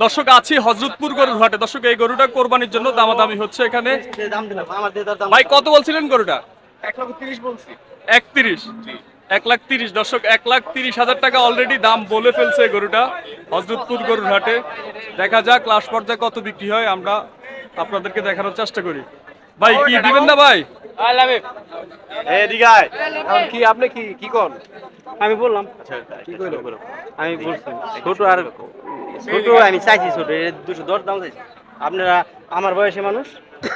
দর্শক আছি হজরতপুর গরুর হাটে। দর্শক এই গরুটা কোরবানির জন্য দামাদামি হচ্ছে এখানে। ভাই কত বলছিলেন গরুটা? একত্রিশ। এক লাখ তিরিশ। দর্শক এক লাখ তিরিশ হাজার টাকা অলরেডি দাম বলে ফেলছে এই গরুটা হজরতপুর গরুর হাটে। দেখা যাক লাস্ট পর্যায়ে কত বিক্রি হয় আমরা আপনাদেরকে দেখানোর চেষ্টা করি। ভাই কি দিবেন না ভাই? কি আপনি কি কি কোন? আমি বললাম। আমি বলছি ছোট আর ছোট আমি চাইছি ছোট দুশো দশ দাম চাইছি। আপনারা আমার বয়সী মানুষ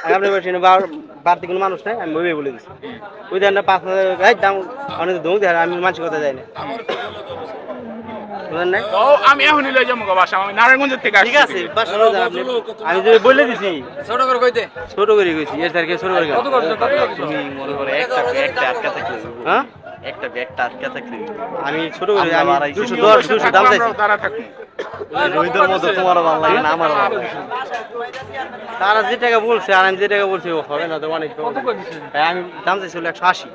আপনার বয়সী বার- বাড়তি কোনো মানুষ নাই আমি ভেবে বলে দিচ্ছি ওই দেন পাঁচ হাজার এই দাম অনেক দৌড় দেয় আমি মানুষের কথা যাই না। ও আমি এখনই লয়ে যাব গো বাসা আমি নারায়ণগঞ্জের থেকে ঠিক আছে আমি যদি বলে দিছি ছোট করে কইতে। ছোট করে কইছি এর স্যারকে ছোট করে কত করছ কত করছ মনে করো একটা একটা আটকা থাকলে হ্যাঁ? একটা ব্যাগটা আটকা থাকলে। আমি ছোট করে আমি বাড়াইছি। দুশো দশ দুশো দাম চাইছি। রোহিতের মতো তোমারও ভালো লাগে না আমারও ভালো লাগে। তারা যে টাকা বলছে আর আমি যে টাকা বলছি ও হবে না তো অনেক হ্যাঁ, আমি দাম চাইছি হলো একশো আশি।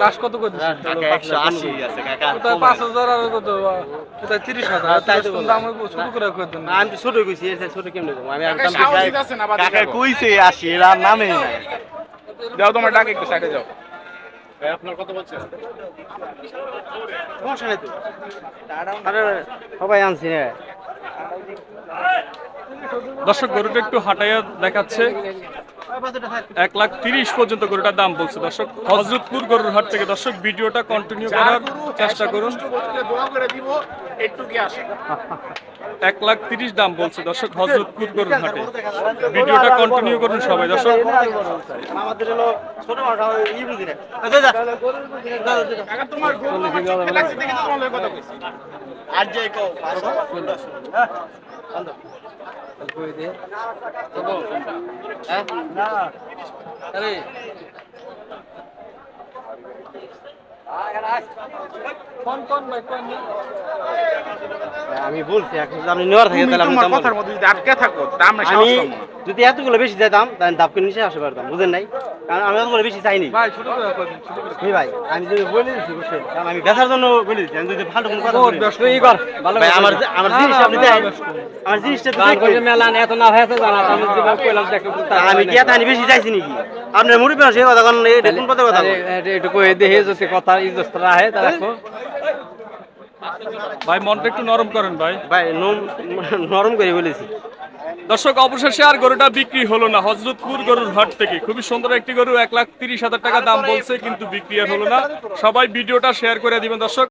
লাস্ট কত করে কাকা একশো আশি আছে কাকা পাঁচ হাজার আর কত? কোথায় তিরিশ হাজার? হ্যাঁ, তাই তো দাম ছোট করে করে দেন? আমি তো ছোট কইছি এর ছোট কেমনে দেবো? আমি আর দাম চাই না কাকা কইছে আশি এর আর নামে নাই। যাও তোমার ডাক একটু সাইডে যাও। সমস্যা নেই তো। আরে সবাই আনছি রে। দর্শক গরুটা একটু হাঁটাইয়া দেখাচ্ছে। এক লাখ তিরিশ পর্যন্ত গরুটার দাম বলছে দর্শক। হজরতপুর গরুর হাট থেকে দর্শক ভিডিওটা কন্টিনিউ করার চেষ্টা করুন দোয়া করে দিব একটু কি আসে এক লাখ তিরিশ দাম বলছে। দর্শক হজরতপুর গরুর হাটে। ভিডিওটা কন্টিনিউ করুন সবাই, দর্শক। আর আমি বলছি আপনি নেওয়ার থাকে তাহলে আপনি কথার মধ্যে যদি আটকে থাকো তা আমি যদি এতগুলো বেশি দাম তাহলে দাবকে নিচে আসতে পারতাম বুঝেন নাই? কারণ আমি এতগুলো বেশি চাইনি। ভাই ছোট করে করে ছোট ভাই আমি যদি বলে দিচ্ছি বুঝছেন? কারণ আমি বেচার জন্য বলে দিচ্ছি আমি যদি ভালো কোনো কথা বলি। কর। ভাই আমার আমার জিনিস আপনি দেন। আমার জিনিসটা তো। করে মেলা এত না হয়েছে জানা আমি দিবা কইলাম দেখে আমি কি এত বেশি চাইছি নাকি? আপনার মুড়ি পেন সেই কথা কোন এটা কোন কথা কথা এটা কই দেখে যদি কথা ইজ্জত রাখে তা রাখো ভাই মনটা একটু নরম করেন ভাই। ভাই নরম করে বলেছি। দর্শক অবশেষে আর গরুটা বিক্রি হলো না। হজরতপুর গরুর হাট থেকে। খুবই সুন্দর একটি গরু এক লাখ তিরিশ হাজার টাকা দাম বলছে কিন্তু বিক্রি আর হলো না। সবাই ভিডিওটা শেয়ার করে দিবেন দর্শক।